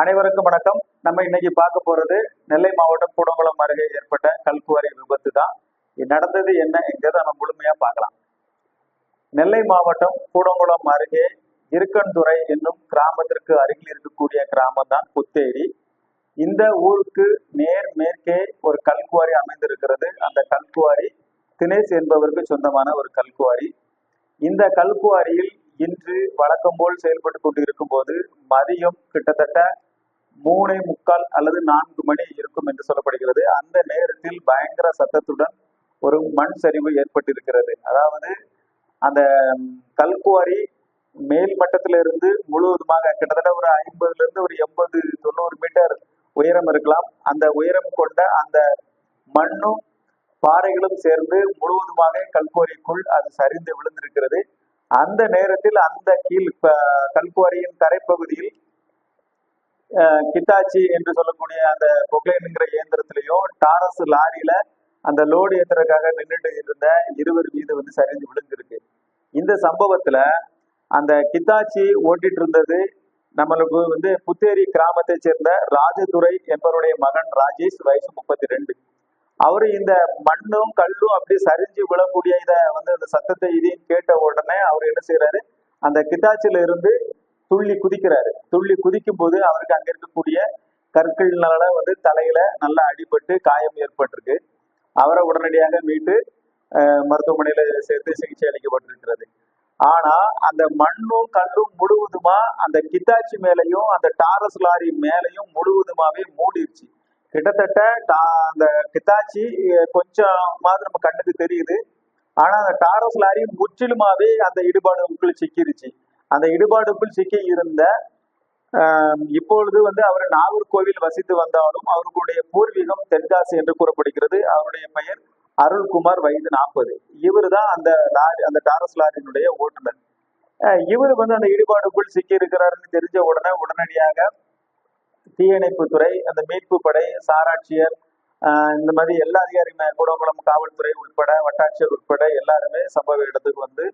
அனைவருக்கும் வணக்கம். நம்ம இன்னைக்கு பார்க்க போறது நெல்லை மாவட்டம் கூடங்குளம் அருகே ஏற்பட்ட கல்குவாரி விபத்து தான். நடந்தது என்ன என்கிறத நம்ம முழுமையா பார்க்கலாம். நெல்லை மாவட்டம் கூடங்குளம் அருகே இருக்கன்துறை என்னும் கிராமத்திற்கு அருகில் இருக்கக்கூடிய கிராமம் தான் புத்தேரி. இந்த ஊருக்கு நேர் மேற்கே ஒரு கல்குவாரி அமைந்திருக்கிறது. அந்த கல்குவாரி தினேஷ் என்பவருக்கு சொந்தமான ஒரு கல்குவாரி. இந்த கல்குவாரியில் இன்று வழக்கம் போல் செயல்பட்டு கொண்டு இருக்கும்போது மதியம் கிட்டத்தட்ட மூணே முக்கால் அல்லது நான்கு மணி இருக்கும் என்று சொல்லப்படுகிறது. அந்த நேரத்தில் பயங்கர சத்தத்துடன் ஒரு மண் சரிவு ஏற்பட்டிருக்கிறது. அதாவது அந்த கல்குவாரி மேல் மட்டத்திலிருந்து முழுவதுமாக கிட்டத்தட்ட ஒரு ஐம்பதுல இருந்து ஒரு எண்பது தொண்ணூறு மீட்டர் உயரம் இருக்கலாம். அந்த உயரம் கொண்ட அந்த மண்ணும் பாறைகளும் சேர்ந்து முழுவதுமாக கல்குவாரிக்குள் அது சரிந்து விழுந்திருக்கிறது. அந்த நேரத்தில் அந்த கீழ் கல்குவாரியின் கரைப்பகுதியில் கிட்டாச்சி என்று சொல்லக்கூடிய அந்த பொக்லைனுங்கிற இயந்திரத்திலையும் டாரஸ் லாரியில அந்த லோடு ஏற்றுறதுக்காக நின்றுட்டு இருந்த இருவர் மீது வந்து சரிஞ்சு விழுந்திருக்கு. இந்த சம்பவத்துல அந்த கித்தாச்சி ஓட்டிட்டு இருந்தது நம்மளுக்கு வந்து புத்தேரி கிராமத்தை சேர்ந்த ராஜதுரை என்பவருடைய மகன் ராஜேஷ் வயசு முப்பத்தி ரெண்டு அவரு இந்த மண்ணும் கல்லும் அப்படி சரிஞ்சு விழக்கூடிய இதை வந்து அந்த சத்தத்தை இதையும் கேட்ட உடனே அவர் என்ன செய்யறாரு அந்த கித்தாச்சியில இருந்து துள்ளி குதிக்கிறாரு. துள்ளி குதிக்கும் போது அவருக்கு அங்க இருக்கக்கூடிய கற்கள்னால வந்து தலையில நல்லா அடிபட்டு காயம் ஏற்பட்டிருக்கு. அவரை உடனடியாக மீட்டு மருத்துவமனையில சேர்த்து சிகிச்சை அளிக்கப்பட்டிருக்கிறது. ஆனா அந்த மண்ணும் கல்லும் முழுவதுமா அந்த கித்தாச்சி மேலையும் அந்த டாரஸ் லாரி மேலையும் முழுவதுமாவே மூடிருச்சு. கிட்டத்தட்ட டா- அந்த கித்தாச்சி கொஞ்சம் கொஞ்சமாவது நம்ம கண்ணுக்கு தெரியுது. ஆனா அந்த டாரஸ் லாரி முற்றிலுமாவே அந்த இடுபாடுக்குள் சிக்கிருச்சு. அந்த இடுபாடுக்குள் சிக்கி இருந்த இப்பொழுது வந்து அவர் நாகர்கோவில் வசித்து வந்தாலும் அவர்களுடைய பூர்வீகம் தென்காசி என்று கூறப்படுகிறது. அவருடைய பெயர் அருள்குமார் வயது நாற்பது. இவர் தான் அந்த லாரி அந்த டாரஸ் லாரியினுடைய ஓட்டுநர். இவர் வந்து அந்த இடுபாடுக்குள் சிக்கி இருக்கிறாருன்னு தெரிஞ்ச உடனே உடனடியாக தீயணைப்புத்துறை அந்த மீட்பு படை சாராட்சியர் இந்த மாதிரி எல்லா அதிகாரியுமே கூடங்குளம் காவல்துறை உட்பட வட்டாட்சியர் உட்பட எல்லாருமே சம்பவ இடத்துக்கு வந்து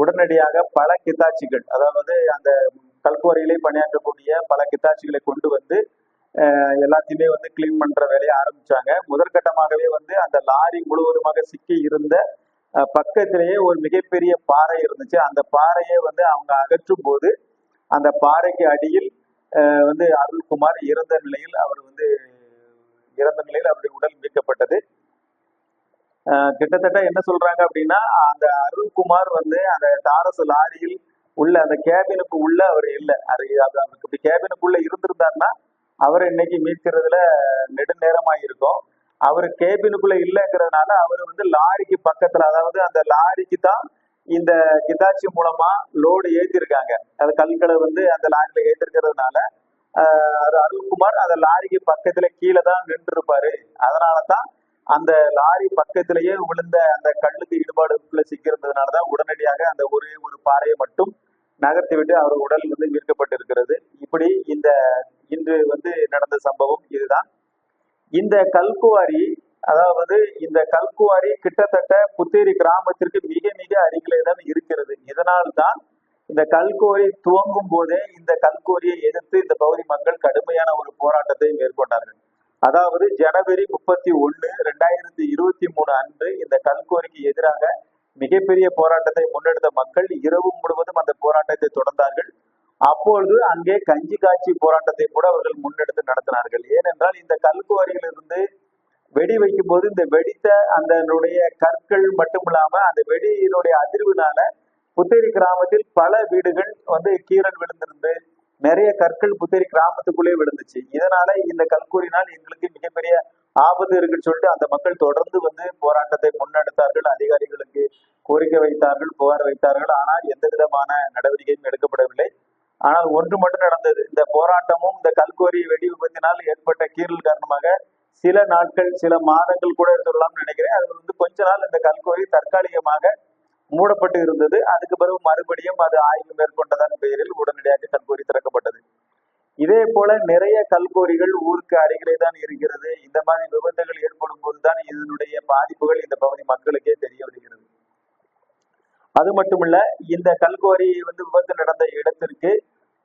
உடனடியாக பல கித்தாட்சிகள் அதாவது அந்த கல்குவரையிலே பணியாற்றக்கூடிய பல கித்தாட்சிகளை கொண்டு வந்து எல்லாத்தையுமே வந்து கிளீன் பண்ற வேலையை ஆரம்பிச்சாங்க. முதற்கட்டமாகவே வந்து அந்த லாரி முழுவதுமாக சிக்கி இருந்த பக்கத்திலேயே ஒரு மிகப்பெரிய பாறை இருந்துச்சு. அந்த பாறையை வந்து அவங்க அகற்றும் போது அந்த பாறைக்கு அடியில் வந்து அருள்குமார் இறந்த நிலையில் அவர் வந்து இறந்த நிலையில் அவருடைய உடல் மீட்கப்பட்டது. கிட்டத்தட்ட என்ன சொல்றாங்க அப்படின்னா அந்த அருள்குமார் வந்து அந்த டாரஸ் லாரியில் உள்ள அந்த கேபினுக்கு உள்ள அவர் இல்லை. அது அது அவருக்கு இப்படி கேபினுக்குள்ள இருந்திருந்தாருன்னா அவரை இன்னைக்கு மீட்கிறதுல நெடுநேரமா இருக்கும். அவர் கேபினுக்குள்ள இல்லைங்கிறதுனால அவர் வந்து லாரிக்கு பக்கத்துல அதாவது அந்த லாரிக்கு தான் இந்த கிதாட்சி மூலமா லோடு ஏற்றிருக்காங்க அது கல்களை வந்து அந்த லாரியில ஏற்றிருக்கிறதுனால அது அருள்குமார் அந்த லாரிக்கு பக்கத்துல கீழே தான் நின்று இருப்பாரு அதனாலதான் அந்த லாரி பக்கத்திலேயே விழுந்த அந்த கல்லுக்கு ஈடுபாடுக்குள்ள சிக்கியிருந்ததுனாலதான் உடனடியாக அந்த ஒரே ஒரு பாறையை மட்டும் நகர்த்தி விட்டு அவர் உடல் வந்து மீட்கப்பட்டிருக்கிறது. இப்படி இந்த இன்று வந்து நடந்த சம்பவம் இதுதான். இந்த கல்குவாரி அதாவது இந்த கல்குவாரி கிட்டத்தட்ட புத்தேரி கிராமத்திற்கு மிக மிக அருகிலே தான் இருக்கிறது. இதனால்தான் இந்த கல்குவாரி துவங்கும் போதே இந்த கல்குவாரியை எதிர்த்து இந்த பகுதி மக்கள் கடுமையான ஒரு போராட்டத்தை மேற்கொண்டார்கள். அதாவது ஜனவரி முப்பத்தி ஒன்று மூணு அன்று இந்த கல்கோரிக்கு எதிராக மிகப்பெரிய போராட்டத்தை முன்னெடுத்த மக்கள் இரவு முழுவதும் அந்த போராட்டத்தை தொடர்ந்தார்கள். அப்பொழுது அங்கே கஞ்சி காட்சி போராட்டத்தை கூட அவர்கள் முன்னெடுத்து நடத்தினார்கள். ஏனென்றால் இந்த கல்குவாரியிலிருந்து வெடி வைக்கும் போது இந்த வெடித்த அதனுடைய கற்கள் மட்டுமில்லாம அந்த வெடியினுடைய அதிர்வுனால புத்தேரி கிராமத்தில் பல வீடுகள் வந்து கீரல் விழுந்திருந்து நிறைய கற்கள் புத்தேரி கிராமத்துக்குள்ளே விழுந்துச்சு. இதனால இந்த கல்கூரினால் எங்களுக்கு ஆபத்து இருக்குன்னு சொல்லிட்டு அந்த மக்கள் தொடர்ந்து வந்து போராட்டத்தை முன்னெடுத்தார்கள் அதிகாரிகளுக்கு கோரிக்கை வைத்தார்கள் புகார் வைத்தார்கள். ஆனால் எந்த விதமான நடவடிக்கையும் எடுக்கப்படவில்லை. ஆனால் ஒன்று மட்டும் நடந்தது. இந்த போராட்டமும் இந்த கல்கோரி வெடி விபத்தினால் ஏற்பட்ட கீறல் காரணமாக சில நாட்கள் சில மாதங்கள் கூட சொல்லலாம்னு நினைக்கிறேன். அது வந்து கொஞ்ச நாள் இந்த கல்கோரி தற்காலிகமாக மூடப்பட்டு இருந்தது. அதுக்கு பிறகு மறுபடியும் அது ஆய்வு மேற்கொண்டதன் பெயரில் உடனடியாக இதே போல நிறைய கல்கோரிகள் ஊருக்கு அருகிலே தான் இருக்கிறது. இந்த மாதிரி விபத்துகள் ஏற்படும் போதுதான் இதனுடைய பாதிப்புகள் இந்த பகுதி மக்களுக்கே தெரிய வருகிறது. அது மட்டுமல்ல இந்த கல்கோரி வந்து விபத்து நடந்த இடத்திற்கு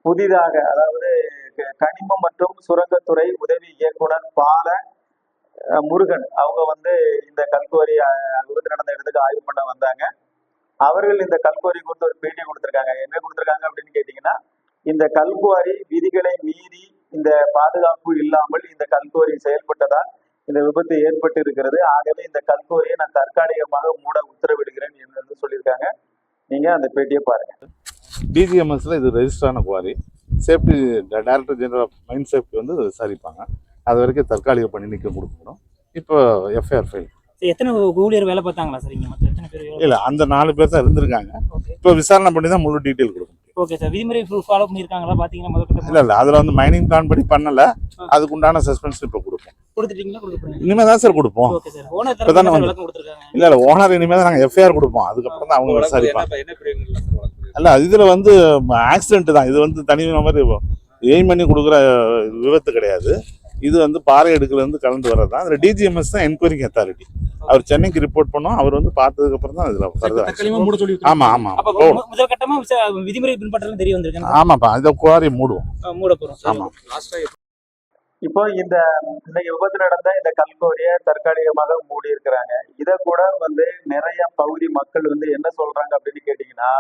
புதிதாக அதாவது க- கனிமம் மற்றும் சுரங்கத்துறை உதவி இயக்குனர் பால முருகன் அவங்க வந்து இந்த கல்கோரி விபத்து நடந்த இடத்துக்கு ஆய்வு பண்ண வந்தாங்க. அவர்கள் இந்த கல்கோரி கொடுத்து ஒரு பேட்டி கொடுத்திருக்காங்க. என்ன கொடுத்திருக்காங்க அப்படின்னு கேட்டீங்கன்னா இந்த கல்குவாரி விதிகளை மீறி இந்த பாதுகாப்பு இல்லாமல் இந்த கல்குவாரி செயல்பட்டதால் இந்த விபத்து ஏற்பட்டு இருக்கிறது ஆகவே இந்த கல்குவாரியை நான் தற்காலிகமாக மூட உத்தரவிடுகிறேன் என்று சொல்லியிருக்காங்க. நீங்க அந்த பேட்டியை பாருங்க. டிஜிஎம்எஸ்ல இது ரெஜிஸ்டர் ஆன quarry. Safety director general of mine safety வந்து விசாரிப்பாங்க. அது வரைக்கும் தற்காலிக பணி நீக்கம் கொடுக்கணும் இப்போ எஃப்ஐஆர் ஃபைல் எத்தனை ஊழியர் வேலை பார்த்தாங்களா சார் இங்க மொத்தம்? எத்தனை பேர் வேலை இல்லை அந்த நாலு பேர் தான் இருந்திருக்காங்க. இப்போ விசாரணை பண்ணி தான் முழு டீட்டெயில் கொடுக்க முடியும் ஓகே சார் விதிமுறை ஃபாலோ பண்ணியிருக்காங்களா பாத்தீங்கன்னா முதல்ல இல்லை இல்லை. அதில் வந்து மைனிங் பிளான் படி பண்ணல. அதுக்கு உண்டான சஸ்பென்ஸ் இப்போ கொடுப்போம். இனிமேல் தான் சார் கொடுப்போம். விளக்கம் கொடுத்துருக்காங்க? இல்லை இல்லை. ஓனர் இனிமேல் தான் நாங்கள் எஃப்ஐஆர் கொடுப்போம். அதுக்கப்புறம் தான் அவங்க விசாரிப்பாங்க? அல்ல இதில் வந்து ஆக்சிடென்ட் தான். இது வந்து தனி மாதிரி எய்ம் பண்ணி கொடுக்குற விபத்து கிடையாது. இது வந்து பாறை எடுக்கலேருந்து கலந்து வர்றது தான் அதில் டிஜிஎம்எஸ் தான் என்கொயரிங் அத்தாரிட்டி அவர் சென்னைக்கு ரிப்போர்ட் பண்ணோம். அவர் வந்து பார்த்ததுக்கு அப்புறம் தான் இதில் ஃபர்தர் ஆமாம் ஆமாம் அப்ப ஓ. மு- முதல் கட்டமா விதிமுறை பின்பற்றலாம் தெரிய வந்திருக்கு. ஆமாப்பா இந்த குவாரி மூடுவோம். மூட போறோம். ஆமா. இப்போ இந்த இன்னைக்கு விபத்து நடந்த இந்த கல்கோரியை தற்காலிகமாக மூடி இருக்கிறாங்க. இத கூட வந்து நிறைய பகுதி மக்கள் வந்து என்ன சொல்றாங்க அப்படின்னு கேட்டீங்கன்னா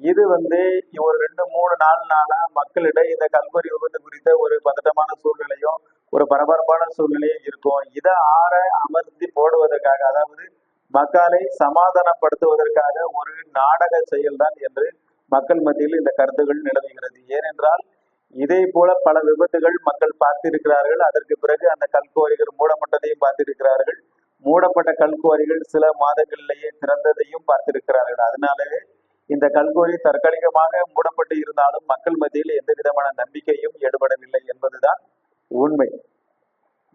இது வந்து ஒரு ரெண்டு மூணு நாலு நாளா மக்களிடம் இந்த கல்கோரி விபத்து குறித்த ஒரு பதட்டமான சூழ்நிலையும் ஒரு பரபரப்பான சூழ்நிலையும் இருக்கும். இதை ஆற அமர்த்தி போடுவதற்காக அதாவது மக்களை சமாதானப்படுத்துவதற்காக ஒரு நாடக செயல்தான் என்று மக்கள் மத்தியில் இந்த கருத்துகள் நிலவுகிறது. ஏனென்றால் இதே போல பல விபத்துகள் மக்கள் பார்த்திருக்கிறார்கள். அதற்கு பிறகு அந்த கல்குவாரிகள் மூடப்பட்டதையும் பார்த்திருக்கிறார்கள். மூடப்பட்ட கல்குவாரிகள் சில மாதங்களிலேயே திறந்ததையும் பார்த்திருக்கிறார்கள். அதனாலவே இந்த கல்குவாரி தற்காலிகமாக மூடப்பட்டு இருந்தாலும் மக்கள் மத்தியில் எந்த விதமான நம்பிக்கையும் ஏற்படவில்லை என்பதுதான் உண்மை.